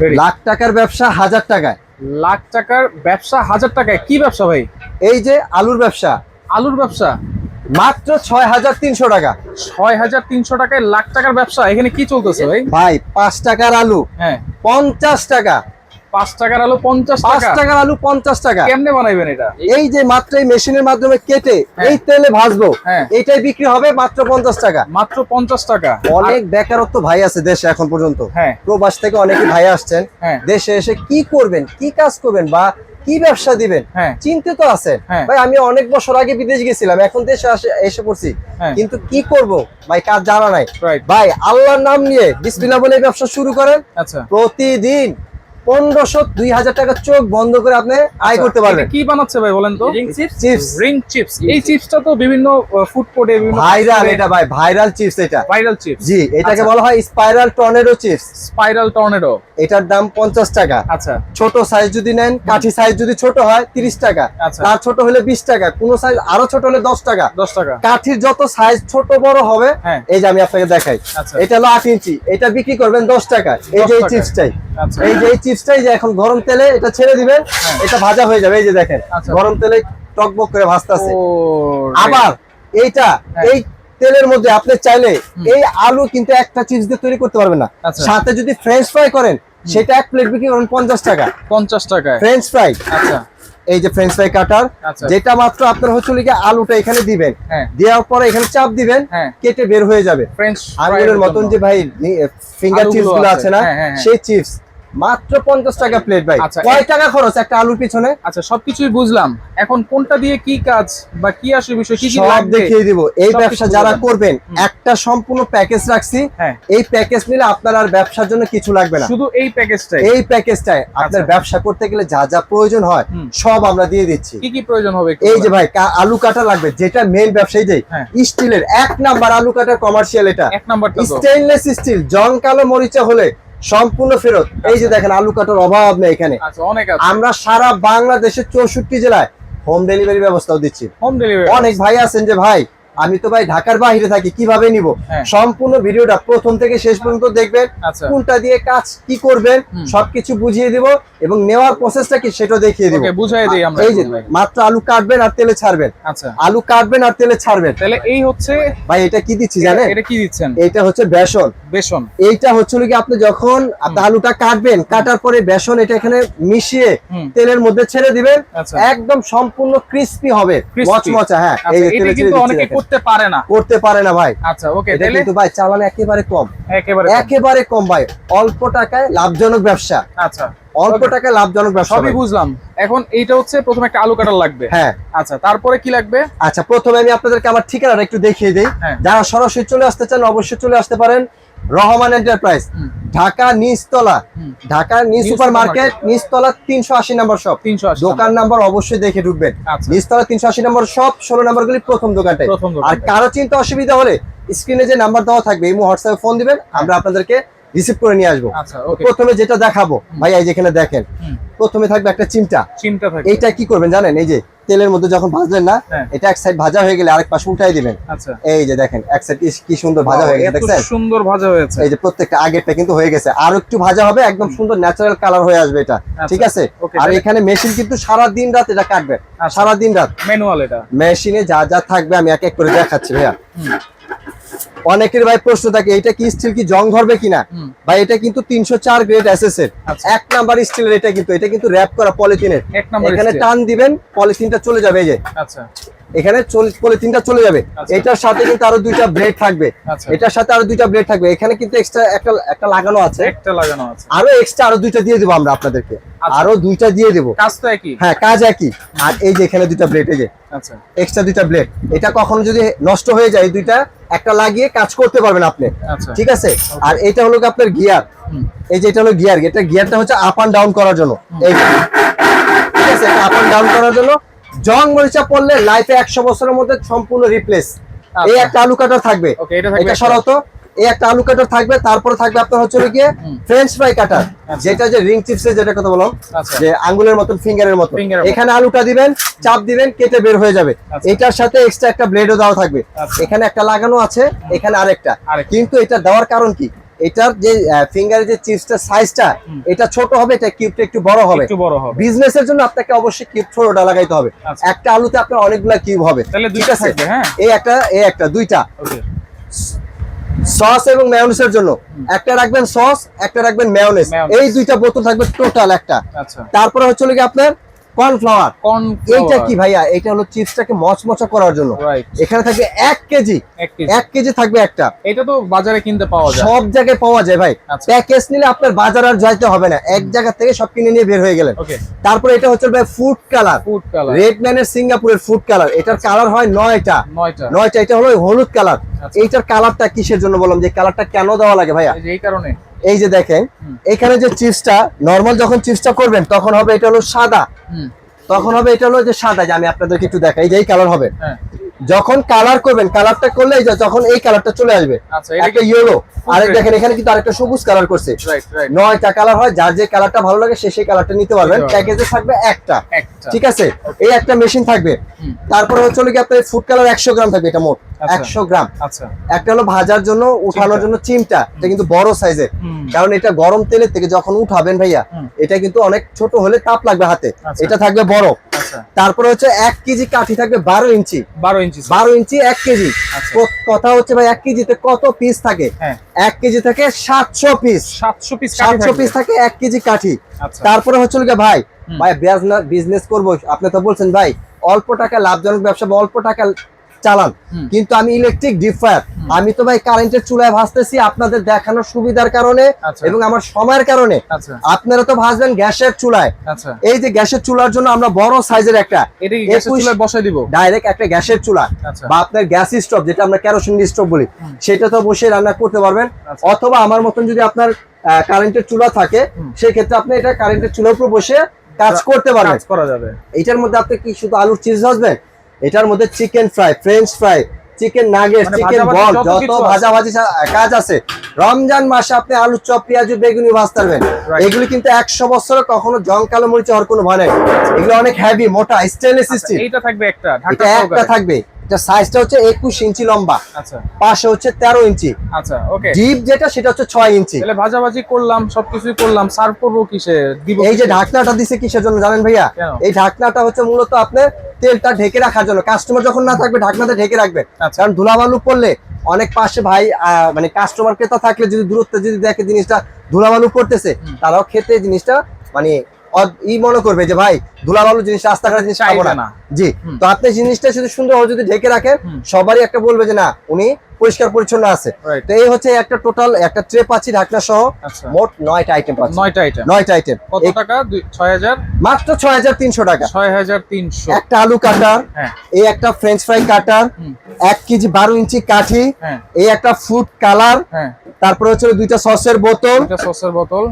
লাখ টাকার ব্যবসা হাজার টাকায়। লাখ টাকার ব্যবসা হাজার টাকায়। কি ব্যবসা ভাই? এই যে আলুর ব্যবসা। আলুর ব্যবসা? মাত্র ছয় হাজার তিনশো টাকা। ছয় হাজার তিনশো টাকায় লাখ টাকার ব্যবসা। এখানে কি চলতেছে ভাই? ভাই পাঁচ টাকার আলু। হ্যাঁ। পঞ্চাশ টাকা। পাঁচ টাকার আলু পঞ্চাশ পাঁচ টাকা? টাকার আলু পঞ্চাশ টাকা। কেমনে বানাইবেন এটা? এই যে মাত্র এই মেশিনের মাধ্যমে কেটে হ্যাঁ। এই তেলে ভাজবো। হ্যাঁ। এইটাই বিক্রি হবে মাত্র পঞ্চাশ টাকা। মাত্র পঞ্চাশ টাকা। অনেক বেকারত্ব ভাই আছে দেশে এখন পর্যন্ত। হ্যাঁ। প্রবাস থেকে অনেকে ভাই আসছেন। দেশে এসে কি করবেন কি কাজ করবেন বা কি ব্যবসা দিবেন। চিন্তিত আছেন। হ্যাঁ। ভাই আমি অনেক বছর আগে বিদেশ গেছিলাম এখন দেশে এসে পড়ছি। কিন্তু কি করব? ভাই কাজ জানা নাই। ভাই আল্লাহর নাম নিয়ে বিসমিল্লাহ বলে ব্যবসা শুরু করেন। আচ্ছা। প্রতিদিন পনেরোশো দুই হাজার টাকা চোখ বন্ধ করে আপনি আয় আচ্ছা, করতে পারবেন। কি বানাচ্ছে ভাই বলেন তো? চিপস রিং চিপস এই চিপসটা তো বিভিন্ন ফুড কোর্টে ভাইরাল এটা ভাই ভাইরাল চিপস এটা। ভাইরাল চিপস জি এটাকে আচ্ছা। বলা হয় spiral tornado chips spiral tornado এটার দাম পঞ্চাশ টাকা। আচ্ছা। ছোট সাইজ যদি নেন কাঠি সাইজ যদি ছোট হয় তিরিশ টাকা। আচ্ছা। তার ছোট হলে বিশ টাকা কোন সাইজ আরও ছোট হলে দশ টাকা। দশ টাকা। কাঠির যত সাইজ ছোট বড় হবে হ্যাঁ। এই যে আমি আপনাকে দেখাই। এটা হলো আট ইঞ্চি এটা বিক্রি করবেন দশ টাকা এই যে। চিপসটাই। এই যে এই চিপসটাই যে এখন গরম তেলে এটা ছেড়ে দিবেন হ্যাঁ। এটা ভাজা হয়ে যাবে এই যে দেখেন আচ্ছা। গরম তেলে টকবক করে ভাজতেছে আবার এইটা হ্যাঁ। এই তেলের মধ্যে আপনি চাইলে এই আলু কিন্তু একটা চিপস দিয়ে তৈরি করতে পারবেন না আচ্ছা। সাথে যদি ফ্রেঞ্চ ফ্রাই করেন সেটা এক প্লেট বিক্রি করেন পঞ্চাশ টাকা পঞ্চাশ টাকায় ফ্রেঞ্চ ফ্রাই আচ্ছা এই যে ফ্রেঞ্চ ফ্রাই কাটার। যেটা মাত্র আপনার হচ্ছে লিখে আলুটা এখানে দিবেন হ্যাঁ। দেওয়ার পরে এখানে চাপ দিবেন। কেটে বের হয়ে যাবে ফ্রেঞ্চ আঙুলের মতন যে ভাই ফিঙ্গার চিপসগুলো আছে, না। সেই চিপস মাত্র পঞ্চাশ টাকা প্লেট ভাই। আচ্ছা, কয় টাকা খরচ একটা আলুর পিছনে? আচ্ছা সবকিছুই বুঝলাম। এখন কোনটা দিয়ে কি কাজ বা কি আসে বিষয় কি কি সব দেখিয়ে দিব। এই ব্যবসা যারা করবেন একটা সম্পূর্ণ প্যাকেজ রাখছি। হ্যাঁ। এই প্যাকেজ নিলে আপনার আর ব্যবসার জন্য কিছু লাগবে না। শুধু এই প্যাকেজটাই এই প্যাকেজটায় আপনার আচ্ছা। ব্যবসা করতে গেলে যা যা প্রয়োজন হয় সব আমরা দিয়ে দিচ্ছি। কি কি প্রয়োজন হবে এই যে ভাই আলু কাটা লাগবে যেটা মেন ব্যবসায়ী দেয় হ্যাঁ। স্টিলের এক নাম্বার আলু কাটার কমার্শিয়াল এটা। এক নাম্বারটা তো। স্টেইনলেস স্টিল জং কালো মরিচা হলে সম্পূর্ণ ফেরত। এই যে দেখেন আলু কাটার অভাব নেই এখানে। আচ্ছা আমরা সারা বাংলাদেশের চৌষট্টি জেলায় হোম ডেলিভারি ব্যবস্থাও দিচ্ছি। হোম ডেলিভারি অনেক ভাই আছেন যে ভাই আমি তো ভাই ঢাকার বাইরে থাকি কীভাবে নিব? হ্যাঁ। সম্পূর্ণ ভিডিওটা প্রথম থেকে শেষ পর্যন্ত দেখবেন আচ্ছা। কোনটা দিয়ে কাজ কি করবেন সবকিছু বুঝিয়ে দিব এবং নেওয়ার প্রসেসটা কি সেটাও দেখিয়ে দিব। বুঝাই দিই আমরা এই যে মাত্র আলু কাটবেন আর তেলে ছাড়বেন। আচ্ছা। আলু কাটবেন আর তেলে ছাড়বেন। তাহলে এই হচ্ছে ভাই এটা কি দিচ্ছি জানেন? এটা কি দিচ্ছেন? এইটা হচ্ছে বেসন। বেসন। এইটা হচ্ছে কি আপনি যখন আপনি আলুটা কাটবেন কাটার পরে বেসন এটা এখানে মিশিয়ে তেলের মধ্যে ছেড়ে দিবেন। আচ্ছা। একদম সম্পূর্ণ ক্রিস্পি হবে। মচমচা হ্যাঁ আচ্ছা এই যে তেলে ছেড়ে দিচ্ছি। করতে পারে না। করতে পারে না ভাই। আচ্ছা ওকে এটা তাহলে কিন্তু ভাই চালান একেবারে কম। একেবারে একেবারে কম ভাই। অল্প টাকায় লাভজনক ব্যবসা। আচ্ছা। অল্প টাকায় লাভজনক ব্যবসা সবই বুঝলাম। এখন এইটা হচ্ছে প্রথমে একটা আলু কাটার লাগবে। হ্যাঁ। আচ্ছা তারপরে কি লাগবে? আচ্ছা প্রথমে আমি আপনাদেরকে আমার ঠিকানাটা একটু দেখিয়ে দিই। হ্যাঁ। যারা সরাসরি চলে আসতে চান অবশ্যই চলে আসতে পারেন। রহমান এন্টারপ্রাইজ। ঢাকা নিচতলা হুম। Dhaka new super market. নিচতলা তিনশো আশি নম্বর শপ তিনশো দোকান নাম্বার অবশ্যই দেখে ঢুকবেন। আচ্ছা। নিচতলা তিনশো আশি নম্বর শপ ষোলো নম্বর গুলি প্রথম দোকানটাই আর কারও চিন্তা অসুবিধা হলে স্ক্রিনে যে নাম্বার দেওয়া থাকবে এই হোয়াটসঅ্যাপে ফোন দিবেন আমরা আপনাদেরকে রিসিভ করে নিয়ে আসব। আচ্ছা প্রথমে যেটা দেখাবো ভাই এই যেখানে দেখেন। প্রথমে থাকবে একটা চিমটা। চিমটা এইটা কি করবেন জানেন? এই যে তেলের মধ্যে যখন ভাজলেন না হ্যাঁ। এটা এক সাইড ভাজা হয়ে গেলে আরেক পাশে উল্টাই দিবেন। আচ্ছা। এই যে দেখেন এক সাইড কি সুন্দর ভাজা হয়ে গেছে দেখছেন? সুন্দর ভাজা হয়েছে। এই যে প্রত্যেকটা আগেরটা কিন্তু হয়ে গেছে। আর একটু ভাজা হবে একদম সুন্দর ন্যাচারাল কালার হয়ে আসবে এটা। ঠিক আছে? আর এখানে মেশিন কিন্তু সারা দিন রাত এটা কাটবে। আচ্ছা। সারা দিন রাত। ম্যানুয়াল এটা। মেশিনে যা যা থাকবে আমি এক এক করে দেখাচ্ছি ভাইয়া। অনেকের ভাই প্রশ্ন থাকে এটা কি স্টিল কি জং ধরবে কিনা? ভাই এটা কিন্তু তিনশো চার গ্রেড এসএস এর। এক নাম্বার স্টিলের এটা কিন্তু এটা কিন্তু র্যাপ করা পলিথিনের এখানে টান দিবেন পলিথিনটা চলে যাবে এই যে। আচ্ছা। এখানে চল- পলিথিনটা চলে যাবে। আচ্ছা। এটার সাথে কিন্তু আরও দুইটা ব্লেড থাকবে। আচ্ছা। এটার সাথে আরও দুইটা ব্লেড থাকবে। এখানে কিন্তু এক্সট্রা একটা একটা লাগানো আছে। একটা লাগানো আছে। আরও এক্সট্রা আরও দুইটা দিয়ে দেবো আমরা আপনাদেরকে। আচ্ছা। আরও দুইটা দিয়ে দেবো। কাজ তো একই। হ্যাঁ কাজ একই। আর এই যে এখানে দুইটা ব্লেড এই যে। আচ্ছা। এক্সট্রা দুইটা ব্লেড এটা কখনো যদি নষ্ট হয়ে যায় দুইটা একটা লাগিয়ে কাজ করতে পারবেন আপনি। আচ্ছা। ঠিক আছে? আর এটা হলো কি আপনার গিয়ার এই যে এটা হলো গিয়ার এটা গিয়ারটা হচ্ছে আপ অ্যান্ড ডাউন করার জন্য। এই ঠিক আছে? এটা আপ অ্যান্ড ডাউন করার জন্য জং মরিচা পড়লে লাইফে একশো বছরের মধ্যে সম্পূর্ণ রিপ্লেস এই আচ্ছা। একটা আলু কাটার থাকবে এটা সরাতো এই একটা আলু কাটার থাকবে তারপরে থাকবে আপনার হচ্ছে গিয়ে ফ্রেঞ্চ ফ্রাই কাটার। যেটা যে রিং চিপসের যেটা কথা বললাম আচ্ছা। যে আঙ্গুলের মতন ফিঙ্গারের মতো Finger এর মতো। এখানে আলুটা দিবেন চাপ দিবেন কেটে বের হয়ে যাবে আচ্ছা। এটার সাথে এক্সট্রা একটা ব্লেডও দেওয়া থাকবে। এখানে একটা লাগানো আছে এখানে আরেকটা। কিন্তু এটা দেওয়ার কারণ কি এটার যে ফিঙ্গারের যে চিপসটার সাইজটা এটা ছোট হবে এটা কিউবটা একটু বড় হবে। একটু বড় হবে। বিজনেসের জন্য আপনাকে অবশ্যই কিউব ছোটটা লাগাইতে হবে। আচ্ছা। একটা আলুতে আপনার অনেকগুলা কিউব হবে। তাহলে দুইটা থাকবে হ্যাঁ? এই একটা এই একটা দুইটা। সস এবং মেয়োনেজের জন্য। একটা রাখবেন সস একটা রাখবেন মেয়োনেজ এই দুইটা বোতল থাকবে টোটাল একটা। আচ্ছা। তারপরে হচ্ছে কি আপনার কর্নফ্লাওয়ার। কর্ন এইটা কি ভাইয়া? এটা হলো চিপসটাকে মচমচা করার জন্য। এখানে থাকবে এক কেজি। এক কেজি। থাকবে একটা। এটা তো বাজারে কিনতে পাওয়া যায়। সব জায়গায় পাওয়া যায় ভাই। আচ্ছা। প্যাকেজ নিলে আপনার বাজার আর যাইতে হবে না। এক জায়গা থেকে সব কিনে নিয়ে বের হয়ে গেলেন। তারপরে এটা হচ্ছে ভাই food colour food colour red ম্যানের সিঙ্গাপুরের ফুড কালার এটার কালার হয় নয়টা। নয়টা। নয়টা। এটা হলো হলুদ কালার আচ্ছা। এইটার কালারটা কিসের জন্য বললাম? যে কালারটা কেন দেওয়া লাগে ভাইয়া? এই যে কারণে। এই যে দেখেন এখানে যে চিপসটা নর্মাল যখন চিপসটা করবেন তখন হবে এটা হলো সাদা। তখন হবে এটা হলো যে সাদা যে আমি আপনাদেরকে একটু দেখাই যে এই কালার হবে। হ্যাঁ। যখন কালার করবেন কালারটা করলে এই যে তখন এই কালারটা চলে আসবে। আচ্ছা এটা একটা ইয়েলো red। দেখেন এখানে কিন্তু আরেকটা সবুজ কালার করছে। রাইট রাইট নয়টা কালার হয় যার যে কালারটা ভালো লাগে সে সেই কালারটা নিতে পারবেন। প্যাকেজে থাকবে একটা। একটা। ঠিক আছে? এই একটা মেশিন থাকবে। তারপরে হচ্ছে কি আপনার ফুড কালার একশো গ্রাম থাকবে এটা মোট। আচ্ছা। একশো গ্রাম। আচ্ছা। একটা হলো ভাজার জন্য উঠানোর জন্য চিমটা। এটা কিন্তু বড় সাইজের। কারণ এটা গরম তেলের থেকে যখন উঠাবেন ভাইয়া এটা কিন্তু অনেক ছোট হলে তাপ লাগবে হাতে। আচ্ছা। এটা থাকবে বড়। আচ্ছা। তারপরে হচ্ছে এক কেজি কাঠি থাকবে বারো ইঞ্চি। বারো ইঞ্চি। বারো ইঞ্চি এক কেজি। আচ্ছা। কথা হচ্ছে ভাই এক কেজিতে কত পিস থাকে? হ্যাঁ। এক কেজি থেকে সাতশো পিস সাতশো পিস সাতশো পিস থাকে এক কেজি কাঠি। আচ্ছা। তারপরে হচ্ছে হলো গিয়ে ভাই ভাই বিজনেস করব। আপনি তো বলছেন ভাই অল্প টাকা লাভজনক ব্যবসা বা অল্প টাকা চালান। কিন্তু আমি ইলেকট্রিক ডিপ ফায়ার আমি তো ভাই কারেন্টের চুলায় ভাজতেছি আপনাদের দেখানোর সুবিধার কারণে আচ্ছা। এবং আমার সময়ের কারণে। আচ্ছা। আপনারা তো ভাজবেন গ্যাসের চুলায়। আচ্ছা। এই যে গ্যাসের চুলার জন্য আমরা বড় সাইজের একটা বসাই দিব? ডাইরেক্ট একটা গ্যাসের চুলা বা আপনার গ্যাস স্টোভ যেটা আমরা কেরোসিন স্টোভ বলি সেটা তো বসে রান্না করতে পারবেন। অথবা আমার মতন যদি আপনার কারেন্টের চুলা থাকে হুম। সেই ক্ষেত্রে আপনি এটা কারেন্টের চুলার উপর বসে কাজ করতে পারবেন। কাজ করা যাবে। এটার মধ্যে আপনি কি শুধু আলুর চিজ ভাজবেন এটার মধ্যে chicken fry french fry chicken nugget মানে চিকেন বল যত ভাজা ভাজি ভাজাভাজি কাজ আছে। রমজান মাসে আপনি আলু চপ পেঁয়াজ বেগুনি ভাজ পারবেন এগুলি কিন্তু একশো বছরে কখনো জং কালো মরিচে হওয়ার কোনো ভয় নাই। এগুলো অনেক হ্যাভি মোটা স্টেনলেস স্টিল এটা থাকবে একটা ঢাকা এটা একটা থাকবে। এটা সাইজটা হচ্ছে একুশ ইঞ্চি লম্বা। আচ্ছা। পাশে হচ্ছে তেরো ইঞ্চি। আচ্ছা ওকে ডিপ যেটা সেটা হচ্ছে ছয় ইঞ্চি। তাহলে ভাজাভাজি করলাম সবকিছুই করলাম সার্ভ করব কিসে? এই যে ঢাকনাটা দিছে কিসের জন্য জানেন ভাইয়া? এই ঢাকনাটা হচ্ছে মূলত আপনার তেলটা ঢেকে রাখার জন্য। কাস্টমার যখন না থাকবে ঢাকনাতে ঢেকে রাখবে। আচ্ছা। কারণ ধুলাবালু পড়লে অনেক পাশে ভাই আহ, মানে কাস্টমার ক্রেতা থাকলে যদি দূরত্বে যদি দেখে জিনিসটা ধুলাবালু করতেছে তারাও খেতে জিনিসটা মানে ই মনে করবে যে ভাই ধুলাবালু জিনিস রাস্তাঘাট জিনিস খাব না। জি তো আপনি জিনিসটা যদি সুন্দর যদি ঢেকে রাখেন সবারই একটা বলবে যে না উনি পরিষ্কার পরিচ্ছন্ন আছে। তো এই হচ্ছে একটা টোটাল একটা ট্রে পাচ্ছি ঢাকনা সহ। আচ্ছা। মোট নয়টা আইটেম পাচ্ছি। নয়টা আইটেম নয়টা আইটেম কত টাকা? দুই- ছয় হাজার? মাত্র ছয় হাজার তিনশো টাকা। ছয় হাজার তিনশো। একটা আলু কাটার হ্যাঁ। এই একটা ফ্রেঞ্চ ফ্রাই কাটার এক কেজি বারো ইঞ্চি কাঠি হ্যাঁ। এই একটা ফুড কালার হ্যাঁ। তারপরে হচ্ছে দুইটা সসের বোতল। এটা সসের বোতল।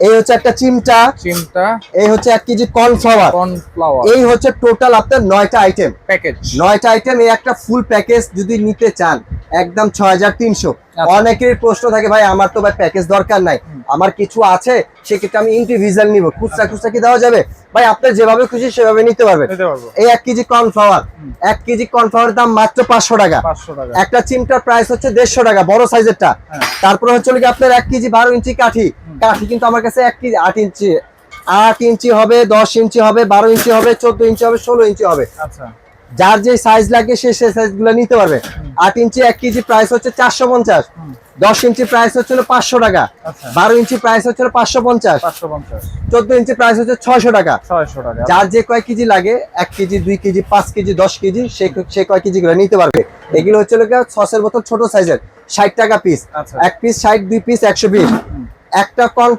এই হচ্ছে একটা চিমটা। চিমটা। এই হচ্ছে এক কেজি কর্নফ্লাওয়ার। কর্নফ্লাওয়ার। এই হচ্ছে টোটাল আপনার নয়টা আইটেম। প্যাকেজ। নয়টা আইটেম এই একটা ফুল প্যাকেজ যদি নিতে চান একদম ছয় হাজার তিনশো। অনেকের প্রশ্ন থাকে ভাই আমার তো ভাই প্যাকেজ দরকার নাই। আমার কিছু আছে সেক্ষেত্রে আমি ইন্ডিভিজুয়াল নিব। খুচরা খুচরা কি দেওয়া যাবে? ভাই আপনার যেভাবে খুশি সেভাবে নিতে পারবেন। এই এক কেজি কর্নফ্লাওয়ার এক কেজি কর্নফ্লাওয়ার দাম মাত্র পাঁচশো টাকা। একটা চিমটার প্রাইস হচ্ছে দেড়শো টাকা বড় সাইজেরটা। হ্যাঁ। তারপরে হচ্ছে কি আপনার এক কেজি বারো ইঞ্চি কাঠি। কাঠি কিন্তু আমার কাছে এক কেজি আট ইঞ্চি। আট ইঞ্চি হবে দশ ইঞ্চি হবে বারো ইঞ্চি হবে চোদ্দ ইঞ্চি হবে ষোলো ইঞ্চি হবে। আচ্ছা। যার যে সাইজ লাগে সে সেই সাইজগুলো নিতে পারবে। আট ইঞ্চি এক কেজি প্রাইস হচ্ছে চারশো পঞ্চাশ। দশ ইঞ্চি প্রাইস হচ্ছে পাঁচশো টাকা। আচ্ছা। বারো ইঞ্চি প্রাইস হচ্ছে পাঁচশো পঞ্চাশ। চোদ্দ ইঞ্চি প্রাইস হচ্ছে ছয়শো টাকা। যার যে কয় কেজি লাগে এক কেজি দুই কেজি পাঁচ কেজি দশ কেজি সে সে কয় কেজি গুলো নিতে পারবে। এগুলো হচ্ছে লোকে সসের বোতল ছোট সাইজের ষাট টাকা পিস আচ্ছা। এক পিস ষাট দুই পিস একশো বিশ। একটা কর্ন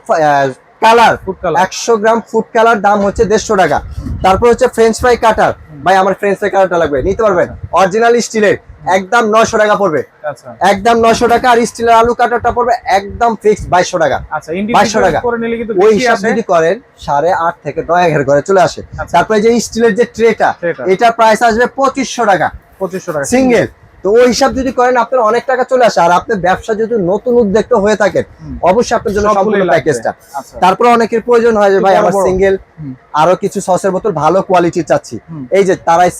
কালার ফুড কালার একশো গ্রাম ফুড কালার দাম হচ্ছে দেড়শো টাকা। তারপর হচ্ছে ফ্রেঞ্চ ফ্রাই কাটার ভাই আমার ফ্রেঞ্চ ফ্রাই কাটারটা লাগবে নিতে পারবেন? অরিজিনাল স্টিলের একদম নয়শো টাকা পড়বে। আচ্ছা। একদম নয়শো টাকা আর স্টিলের আলু কাটারটা পড়বে একদম ফিক্সড বাইশশো টাকা। আচ্ছা 2200 ইন্ডিভিজুয়াল টাকা। ওই হিসাব যদি করেন সাড়ে আট থেকে নয় হাজার করে চলে আসে। আচ্ছা। তারপরে যে স্টিলের যে ট্রেটা। এটার প্রাইস আসবে পঁচিশশো টাকা। পঁচিশশো টাকা। সিঙ্গেল তো ওই হিসাব যদি করেন আপনার অনেক টাকা চলে আসে। আর আপনার ব্যবসা যদি নতুন উদ্যোক্তা হয়ে থাকেন অবশ্যই আপনার জন্য সম্পূর্ণ প্যাকেজটা আচ্ছা। তারপরে অনেকের প্রয়োজন হয় যে ভাই আমার সিঙ্গেল আরও কিছু সসের বোতল ভালো কোয়ালিটি চাচ্ছি। এই যে তারাই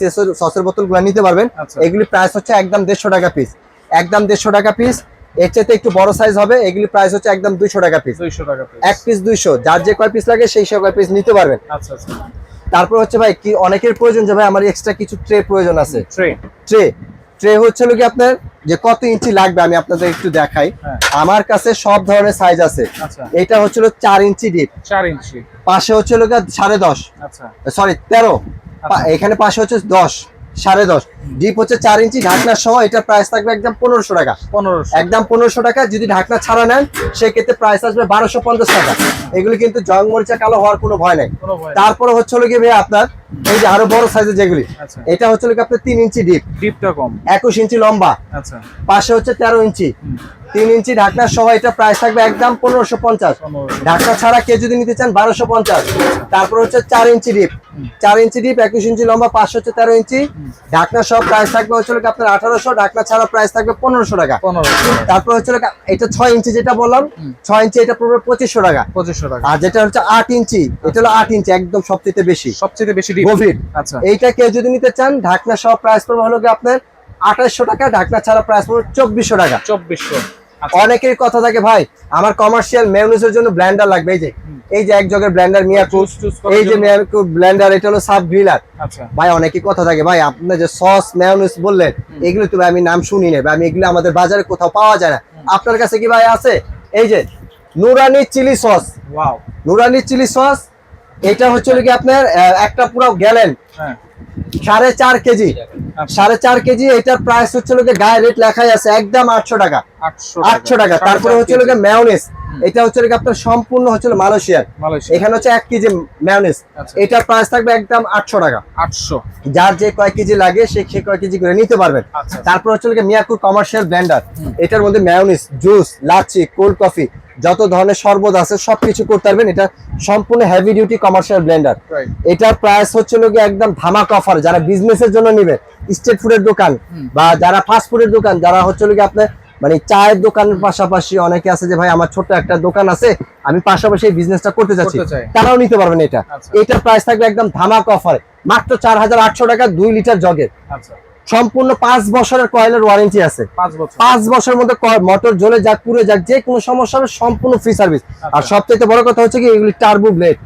সসের বোতলগুলো নিতে পারবেন। আচ্ছা। এগুলি প্রাইস হচ্ছে একদম দেড়শো টাকা পিস একদম দেড়শো টাকা পিস এর চাইতে একটু বড় সাইজ হবে এগুলি প্রাইস হচ্ছে একদম দুইশো টাকা পিস দুইশো টাকা এক পিস দুইশো। যার যে কয় পিস লাগে সেই সব কয় পিস নিতে পারবেন। আচ্ছা তারপর হচ্ছে ভাই কি অনেকের প্রয়োজন যে ভাই আমার এক্সট্রা কিছু ট্রে প্রয়োজন আছে। ট্রে ট্রে ট্রে হচ্ছে কি আপনার যে কত ইঞ্চি লাগবে আমি আপনাদের একটু দেখাই। হ্যাঁ। আমার কাছে সব ধরনের সাইজ আছে। আচ্ছা। এটা হচ্ছিল চার ইঞ্চি ডিপ চার ইঞ্চি। পাশে হচ্ছিল সাড়ে দশ। আচ্ছা। সরি তেরো। আচ্ছা। এখানে পাশে হচ্ছে দশ। সাড়ে দশ। ডিপ হচ্ছে চার ইঞ্চি ঢাকনা সহ এটা প্রাইস থাকবে একদম পনেরোশো টাকা। পনেরোশো। একদম পনেরোশো টাকা যদি ঢাকনা ছাড়া নেন সেক্ষেত্রে প্রাইস আসবে বারোশো পঞ্চাশ টাকা। এগুলি কিন্তু জং মরিচা কালো হওয়ার কোনো ভয় নাই। তারপরে হচ্ছে হলো গিয়ে আপনার এই যে আরও বড় সাইজের যেগুলি আচ্ছা। এটা হচ্ছে আপনার তিন ইঞ্চি ডিপ ডিপটা কম। একুশ ইঞ্চি লম্বা। আচ্ছা। পাশে হচ্ছে তেরো ইঞ্চি। তিন ইঞ্চি ঢাকনা সহ এটা প্রাইস থাকবে একদম পনেরোশো পঞ্চাশ। ঢাকনা ছাড়া কেউ যদি নিতে চান বারোশো পঞ্চাশ। তারপর হচ্ছে চার ইঞ্চি ডিপ চার ইঞ্চি ডিপ একুশ ইঞ্চি লম্বা পাঁচশো হচ্ছে তেরো ইঞ্চি। ঢাকনা সহ প্রাইস থাকবে হচ্ছে আপনার আঠারোশো। ঢাকনা ছাড়া প্রাইস থাকবে পনেরোশো টাকা। তারপর হচ্ছে এটা ছয় ইঞ্চি যেটা বললাম ছয় ইঞ্চি এটা পড়বে পঁচিশশো টাকা। পঁচিশশো টাকা। আর যেটা হচ্ছে আট ইঞ্চি এটা হলো আট ইঞ্চি একদম সবচেয়ে বেশি। সবচেয়ে বেশি গভীর। আচ্ছা। এইটা কেউ যদি নিতে চান ঢাকনা সহ প্রাইস পড়বে হলো আপনার আঠাশশো টাকা ঢাকনা ছাড়া প্রাইস পড়বে চব্বিশশো টাকা। চব্বিশশো। অনেকের কথা থাকে ভাই আমার কমার্শিয়াল মেয়নিজের জন্য ব্লেন্ডার লাগবে এই যে এই যে এক জগের ব্লেন্ডার মিয়াকুর এই যে। মিয়াকুর ব্লেন্ডার এটা হলো সাব গ্রিলার আচ্ছা। ভাই অনেকই কথা থাকে ভাই আপনার যে সস মেয়নিজ বললেন এগুলো তো ভাই আমি নাম শুনি না ভাই আমি এগুলো আমাদের বাজারে কোথাও পাওয়া যায় না। আপনার কাছে কি ভাই আছে? এই যে Nurani chilli sauce wow Nurani chilli sauce এটা হচ্ছে কি আপনার একটা পুরো গ্যালেন হ্যাঁ। সাড়ে চার কেজি। আচ্ছা। সাড়ে চার কেজি এটার প্রাইস হচ্ছে হলো গিয়ে রেট লেখাই আছে একদম আটশো টাকা। আটশো টাকা। তারপরে হচ্ছে হলো ম্যাওনেস এটা হচ্ছে আপনার সম্পূর্ণ হচ্ছে মালয়েশিয়ার। এখানে হচ্ছে এক কেজি ম্যাওনেস আচ্ছা। এটার প্রাইস থাকবে একদম আটশো টাকা। আটশো। যার যে কয় কেজি লাগে সে সে কয় কেজি করে নিতে পারবেন। আচ্ছা। তারপর হচ্ছে গিয়ে মিয়াকুর কমার্শিয়াল ব্লেন্ডার এটার মধ্যে mayonnaise juice lassi cold coffee যত ধরনের শরবত আছে সবকিছু করতে পারবেন। এটা সম্পূর্ণ হেভি ডিউটি কমার্শিয়াল ব্লেন্ডার এটার প্রাইস হচ্ছে লোক একদম ধামাক অফার যারা বিজনেসের জন্য নিবে স্ট্রিট ফুডের দোকান বা যারা ফাস্ট ফুডের দোকান যারা হচ্ছে লোক আপনার মানে চায়ের দোকানের পাশাপাশি অনেকে আছে যে ভাই আমার ছোট্ট একটা দোকান আছে আমি পাশাপাশি এই বিজনেসটা করতে চাচ্ছি। তারাও নিতে পারবেন এটা। আচ্ছা। এটার প্রাইস থাকবে একদম ধামাক অফারে মাত্র চার হাজার আটশো টাকা দুই লিটার জগের আচ্ছা। সম্পূর্ণ পাঁচ বছরের কয়েলের ওয়ারেন্টি আছে। পাঁচ বছর। বছরের মধ্যে মোটর জ্বলে যাক পুড়ে যাক যে কোনো সমস্যা হবে সম্পূর্ণ ফ্রি সার্ভিস আর সবথেকে বড় কথা হচ্ছে কি এগুলি টার্বো ব্লেড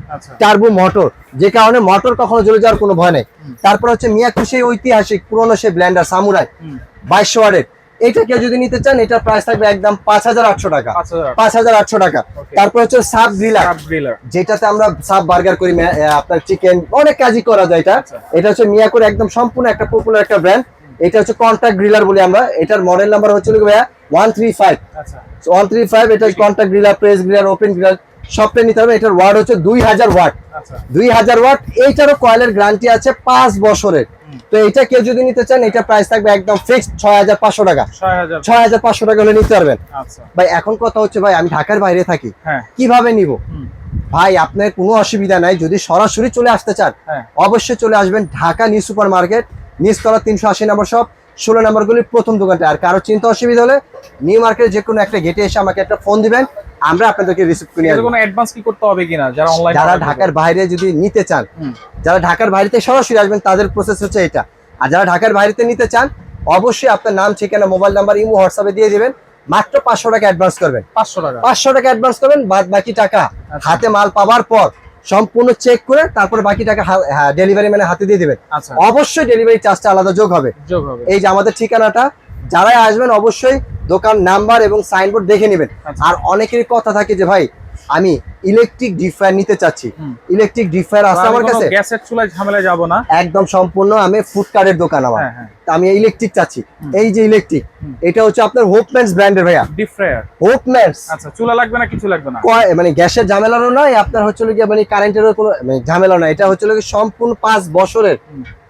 টার্বু মোটর যে কারণে মোটর কখনো জ্বলে যাওয়ার কোনো ভয় নেই। তারপর হচ্ছে মিয়া খুশি ঐতিহাসিক পুরনো সেই ব্ল্যান্ডার সামুরাই বাইশ ওয়ার্ডের এটা কেউ যদি নিতে চান এটার প্রাইস থাকবে একদম পাঁচ হাজার আটশো টাকা। পাঁচ হাজার আটশো। টাকা. তারপর হচ্ছে সাব গ্রিলার যেটাতে আমরা সাব বার্গার করি আপনার চিকেন অনেক কাজই করা যায় এটা। আচ্ছা। এটা হচ্ছে মিয়া করে একদম সম্পূর্ণ একটা পপুলার একটা ব্র্যান্ড এটা হচ্ছে কন্ট্যাক্ট গ্রিলার বলি আমরা। এটার মডেল নাম্বার হচ্ছে ভাইয়া one three five one three five এটা contact griller press griller open griller সবটাই নিতে হবে এটার হচ্ছে দুই হাজার ওয়াট আচ্ছা। দুই হাজার ওয়াট এইটারও কয়েলের গ্যারান্টি আছে পাঁচ বছরের। তো এটা কেউ যদি নিতে চান এটা প্রাইস থাকবে একদম ফিক্সড ছয় হাজার পাঁচশো টাকা। ছয় হাজার পাঁচশো টাকা হলে নিতে পারবেন। আচ্ছা। ভাই এখন কথা হচ্ছে ভাই আমি ঢাকার বাইরে থাকি। হ্যাঁ। কীভাবে নিব? ভাই আপনার কোনো অসুবিধা নাই যদি সরাসরি চলে আসতে চান হ্যাঁ। অবশ্যই চলে আসবেন ঢাকা নিউ সুপার মার্কেট নিচতলা তিনশো আশি নম্বর শপ ষোলো নম্বরগুলির প্রথম দোকানটা। আর কারও চিন্তা অসুবিধা হলে নিউ মার্কেট যে কোনো একটা গেটে এসে আমাকে একটা ফোন দিবেন আমরা আপনাদেরকে রিসিভ করে নিয়ে কোনো অ্যাডভান্স কি করতে হবে কিনা যারা অনলাইন যারা ঢাকার বাইরে যদি নিতে চান যারা ঢাকার বাইরেতে সরাসরি আসবেন তাদের প্রসেস হচ্ছে এটা। আর যারা ঢাকার বাইরেতে নিতে চান অবশ্যই আপনার নাম ঠিকানা মোবাইল নাম্বার ইমো হোয়াটসঅ্যাপে দিয়ে দিবেন। মাত্র পাঁচশো টাকা অ্যাডভান্স করবেন। পাঁচশো টাকা। পাঁচশো টাকা অ্যাডভান্স করবেন বাদ বাকি টাকা হাতে মাল পাওয়ার পর সম্পূর্ণ চেক করে তারপরে বাকি টাকা ডেলিভারি মানে হাতে দিয়ে দিবেন। আচ্ছা। অবশ্যই ডেলিভারি চার্জটা আলাদা যোগ হবে। এই যে আমাদের ঠিকানাটা যারাই আসবেন অবশ্যই দোকান নাম্বার এবং সাইনবোর্ড দেখে নেবেন। আচ্ছা। আর অনেকেরই কথা থাকে যে ভাই আমি ইলেকট্রিক ডিফায়ার নিতে চাচ্ছি। ইলেকট্রিক ডিফায়ার আছে আমার কাছে? গ্যাসের চুলায় ঝামেলায় যাব না। একদম সম্পূর্ণ আমি ফুড কার্ডের দোকান আমার। হ্যাঁ হ্যাঁ। তা আমি ইলেকট্রিক চাচ্ছি। এই যে ইলেকট্রিক এটা হচ্ছে আপনার হোপম্যান্স ব্র্যান্ডের ভাইয়া। ডিপ ফ্রায়ার হোপম্যান্স আচ্ছা চুলা লাগবে না কিছু লাগবে না? কয় মানে গ্যাসের ঝামেলারও নয় আপনার হচ্ছে গিয়ে মানে কারেন্টেরও কোনো মানে ঝামেলা নয়। এটা হচ্ছে সম্পূর্ণ পাঁচ বছরের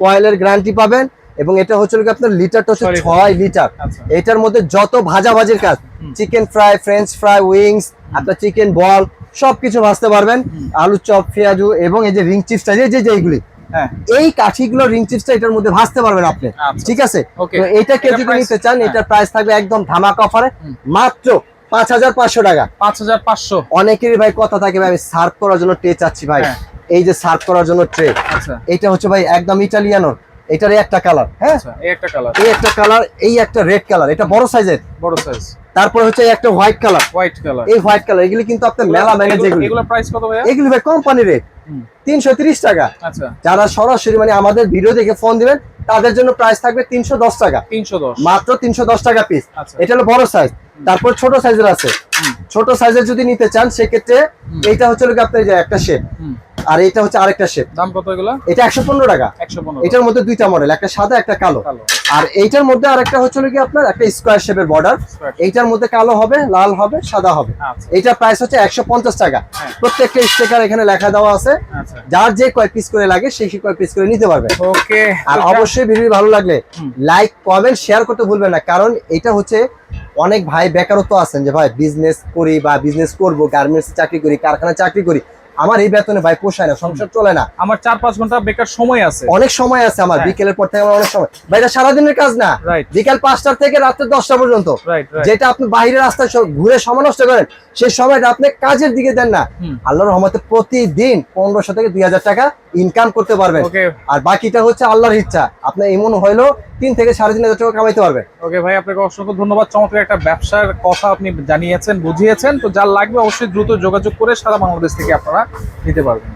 কয়েলের গ্যারান্টি পাবেন। এবং এটা হচ্ছে হলো গিয়ে আপনার লিটারটা হচ্ছে ছয় লিটার। লিটার এটার মধ্যে যত ভাজা ভাজির কাজ chicken fry french fry wings আপনার চিকেন বল সবকিছু ভাজতে পারবেন। আলু চপ পেঁয়াজু এবং এই যে রিং চিপসটা যে যে যেইগুলি হ্যাঁ। এই কাঠিগুলো রিং চিপসটা এটার মধ্যে ভাজতে পারবেন আপনি। আচ্ছা। ঠিক আছে? তো এটা কেউ এটার যদি নিতে চান হ্যাঁ। এটার প্রাইস থাকবে একদম ধামাকা অফারে মাত্র পাঁচ হাজার পাঁচশো টাকা। পাঁচ হাজার পাঁচশো। অনেকেরই ভাই কথা থাকে ভাই আমি সার্ভ করার জন্য ট্রে চাচ্ছি ভাই। হ্যাঁ। এই যে সার্ভ করার জন্য ট্রে আচ্ছা। এটা হচ্ছে ভাই একদম ইটালিয়ানোর এটার একটা কালার হ্যাঁ? আচ্ছা এই একটা কালার এই একটা কালার এই একটা রেড কালার এটা বড় সাইজের বড় সাইজ তারপর হচ্ছে একটা হোয়াইট কালার হোয়াইট কালার এই হোয়াইট কালার এগুলি কিন্তু আপনার মেলা যেগুলি। এগুলো প্রাইস কত এগুলি ভাই কোম্পানি রেট হুম। তিনশো তিরিশ টাকা। আচ্ছা। যারা সরাসরি মানে আমাদের ভিডিও দেখে ফোন দিবেন তাদের জন্য প্রাইস থাকবে তিনশো দশ টাকা। 310 মাত্র তিনশো দশ টাকা পিস আচ্ছা। এটা হলো বড় সাইজ তারপর ছোট সাইজের আছে। ছোট সাইজের যদি নিতে চান সেক্ষেত্রে এইটা হচ্ছে আপনার যে একটা শেপ। আর এটা হচ্ছে আরেকটা শেপ দাম কত এগুলো? এটা একশো পনেরো টাকা। 115 এটার মধ্যে দুইটা মডেল একটা সাদা একটা কালো। আর এইটার মধ্যে আরেকটা হচ্ছে কি আপনার? একটা স্কোয়ার শেপের বর্ডার এইটার মধ্যে কালো হবে লাল হবে সাদা হবে। আচ্ছা। এইটা প্রাইস হচ্ছে একশো পঞ্চাশ টাকা। হ্যাঁ। প্রত্যেকটা স্টিকার এখানে লেখা দেওয়া আছে। আচ্ছা। যার যে কয় পিস করে লাগে সেই সেই কয় পিস করে নিতে পারবে। ওকে। আর অবশ্যই ভিডিও ভালো লাগলে লাইক কমেন্ট শেয়ার করতে ভুলবেন না। কারণ এটা হচ্ছে অনেক ভাই বেকারত্ব আছেন যে ভাই বিজনেস করি বা বিজনেস করব গার্মেন্টস চাকরি করি কারখানা চাকরি করি। আমার এই বেতনে ভাই পোষায় না সংসার চলে না। আমার চার পাঁচ ঘণ্টা বেকার সময় আছে। অনেক সময় আছে আমার হ্যাঁ। বিকেলের পর থেকে আমার অনেক সময়। ভাই এটা সারাদিনের কাজ না। বিকাল পাঁচটা থেকে রাত্রে দশটা পর্যন্ত। যেটা আপনি বাইরের রাস্তায় ঘুরে সময় নষ্ট করেন সেই সময়টা আপনি কাজের দিকে দেন না। আল্লাহর রহমতে প্রতিদিন পনেরোশো থেকে দুই হাজার টাকা ইনকাম করতে পারবেন। আর বাকিটা হচ্ছে আল্লাহর ইচ্ছা। আপনার এমন হইল তিন থেকে সাড়ে তিন হাজার টাকা কামাইতে পারবেন। ওকে ভাই আপনাকে অসংখ্য ধন্যবাদ। চমৎকার একটা ব্যবসার কথা আপনি জানিয়েছেন বুঝিয়েছেন। তো যার লাগবে অবশ্যই দ্রুত যোগাযোগ করে সারা বাংলাদেশ থেকে আপনারা নিতে পারবেন।